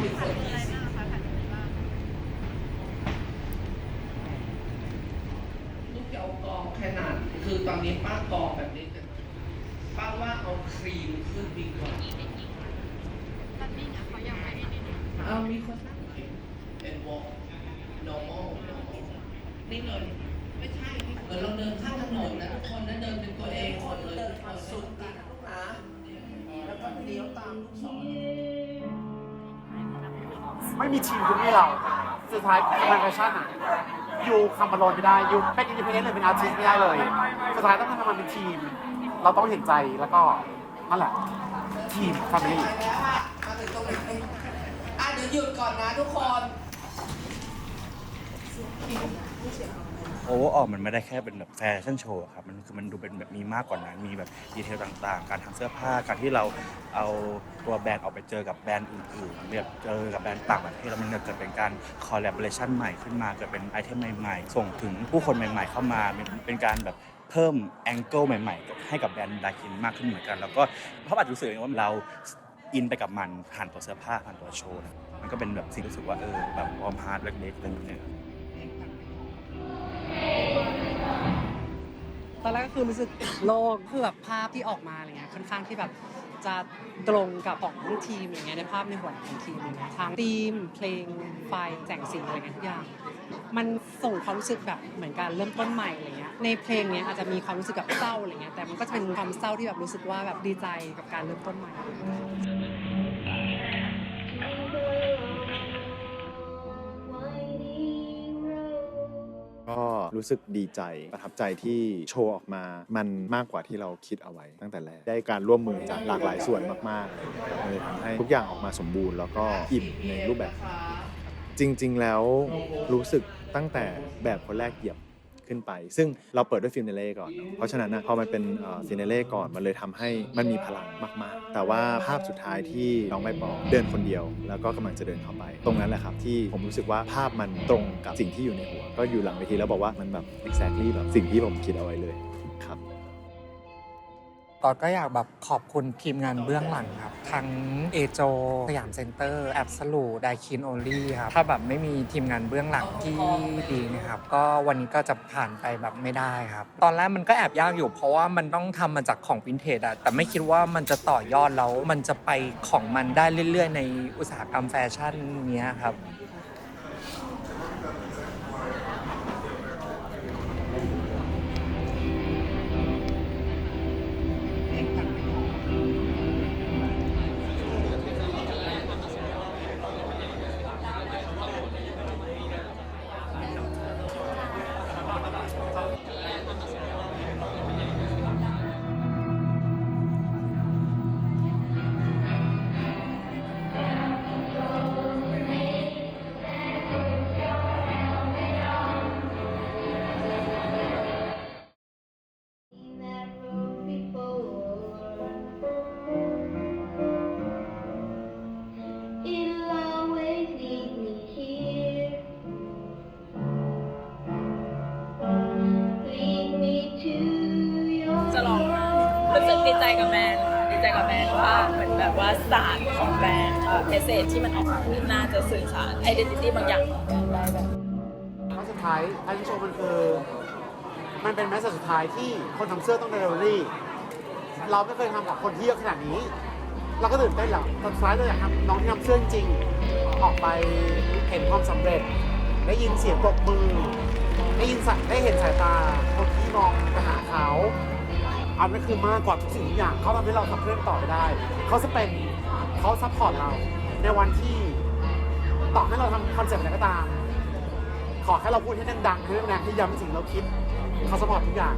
มีคนอะไรบ้างคะผัดอะไรบ้างลูกจะเอากองขนาด คือตอนนี้ป้ากองแบบนี้แต่ป้าว่าเอาครีมขึ้นดีกว่าตัดนิ่งอะเขายังไม่ได้นี่นี่เอามีคนนั่งเขียนเป็นวอล normal normal นี่เลยไม่ใช่เหมือนเราเดินข้ามถนนนะทุกคนนะเดินเป็นตัวเองหมดเลยเดินมาสุดนะลูกนะแล้วก็เลี้ยวตามลูกศร ไม่มีทีมคุณให้เรา สุดท้ายคอมมิชชั่นอะอยู่คำบอลไม่ได้อยู่เป็นอินดิเพนเดนต์เลยเป็นอาร์ติสไม่ได้เลย สุดท้ายต้องทำมันเป็นทีม เราต้องเห็นใจแล้วก็นั่นแหละ ทีมแฟมิลี่มาถึงตรงนี้อะเดี๋ยวหยุดก่อนนะทุกคน โอเวอร์ออมันไม่ได้แค่เป็นแบบแฟชั่นโชว์ครับมันคือมันดูเป็นแบบมีมากกว่านั้น มีแบบดีเทลต่างๆ การทำเสื้อผ้าการที่เราเอาตัวแบรนด์ออกไปเจอกับแบรนด์อื่นๆแบบเจอกับแบรนด์ต่างประเทศแล้วมันเกิดเป็นการคอล l ล b o r a t i o n ใหม่ขึ้นมาเกิดเป็นไอเทมใหม่ๆ ส่งถึงผู้คนใหม่ ๆ เข้ามาเป็นการแบบเพิ่มแองเกิลใหม่ๆ ให้กับแบรนด์ดาคินมากขึ้นเหมือนกัน แล้วก็เพราะอาจจะรู้สึกว่าเราอินไปกับมันผ่านตัวเสื้อผ้าผ่านตัวโชว์มันก็เป็นแบบสิ่งรู้สึกว่าเออแบบวอมฮาร์ดเล็กๆอะไรอย่างเงี้ย ตอนแรกก็คือรู้สึกโล่งคือแบบภาพที่ออกมาอะไรเงี้ยค่อนข้างที่แบบจะตรงกับของทีมอย่างเงี้ยในภาพในหัวของทีมอย่างเงี้ยทางทีมเพลงไฟแสงสีอะไรเงี้ยทุกอย่าง มันส่งความรู้สึกแบบเหมือนการเริ่มต้นใหม่อะไรเงี้ยในเพลงเนี้ยอาจจะมีความรู้สึกแบบเศร้าอะไรเงี้ยแต่มันก็จะเป็นความเศร้าที่แบบรู้สึกว่าแบบดีใจกับการเริ่มต้นใหม่ รู้สึกดีใจประทับใจที่โชว์ออกมา มันมากกว่าที่เราคิดเอาไว้ ตั้งแต่แรกได้การร่วมมือจากหลากหลายส่วนมากๆเลยทำให้ทุกอย่างออกมาสมบูรณ์ แล้วก็อิ่มในรูปแบบ จริง ๆ แล้วรู้สึกตั้งแต่แบบคนแรกเหยียบ ขึ้นไป ซึ่งเราเปิดด้วยฟินาเล่ก่อนเนอะเพราะฉะนั้นนะพอมันเป็นฟินาเล่ก่อนมันเลยทำให้มันมีพลังมากๆ แต่ว่าภาพสุดท้ายที่น้องใบปอเดินคนเดียว แล้วก็กำลังจะเดินเข้าไป ตรงนั้นแหละครับที่ผมรู้สึกว่าภาพมันตรงกับสิ่งที่อยู่ในหัว ก็อยู่หลังเวทีแล้วบอกว่ามันแบบ exactly แบบสิ่งที่ผมคิดเอาไว้เลยครับ ตอนก็อยากแบบขอบคุณทีมงานเบื้องหลังครับ ทั้งเอโจสยามเซ็นเตอร์แอบสลูไดคินโอลี่ครับ ถ้าแบบไม่มีทีมงานเบื้องหลังที่ดีนะครับ ก็วันนี้ก็จะผ่านไปแบบไม่ได้ครับ ตอนแรกมันก็แอบยากอยู่เพราะว่ามันต้องทำมาจากของวินเทจอะแต่ไม่คิดว่ามันจะต่อยอดแล้วมันจะไปของมันได้เรื่อย ๆ ในอุตสาหกรรมแฟชั่นเนี้ยครับ ดีใจกับแบรนด์ค่ะดีใจกับแบรนด์ว่าเหมือนแบบว่าศาสตร์ของแบรนด์เมสเซจที่มันออกมาพูดน่าจะสื่อสารไอเดนติตี้บางอย่างของแบรนด์ได้แบบครั้งสุดท้ายไอซ์โชว์มันคือมันเป็นแมสเซจสุดท้ายที่คนทำเสื้อต้องเดลิเวอรี่เราไม่เคยทำกับคนที่เยอะขนาดนี้ เราก็ตื่นเต้นแหละตอนสุดท้ายเราอยากทำน้องที่ทำเสื้อจริงออกไปเห็นความสำเร็จ ได้ยินเสียงปรบมือ ได้ยินสายได้เห็นสายตา อันนั้นคือมากกว่าทุกสิ่งทุกอย่างเขาทำให้เราขับเคลื่อนต่อไปได้ เขาจะเป็นเขาซัพพอร์ตเรา ในวันที่ต่อให้เราทำคอนเซ็ปต์อะไรก็ตาม ขอแค่เราพูดให้ดังๆให้แรงๆให้ย้ำสิ่งเราคิดเขาซัพพอร์ตทุกอย่าง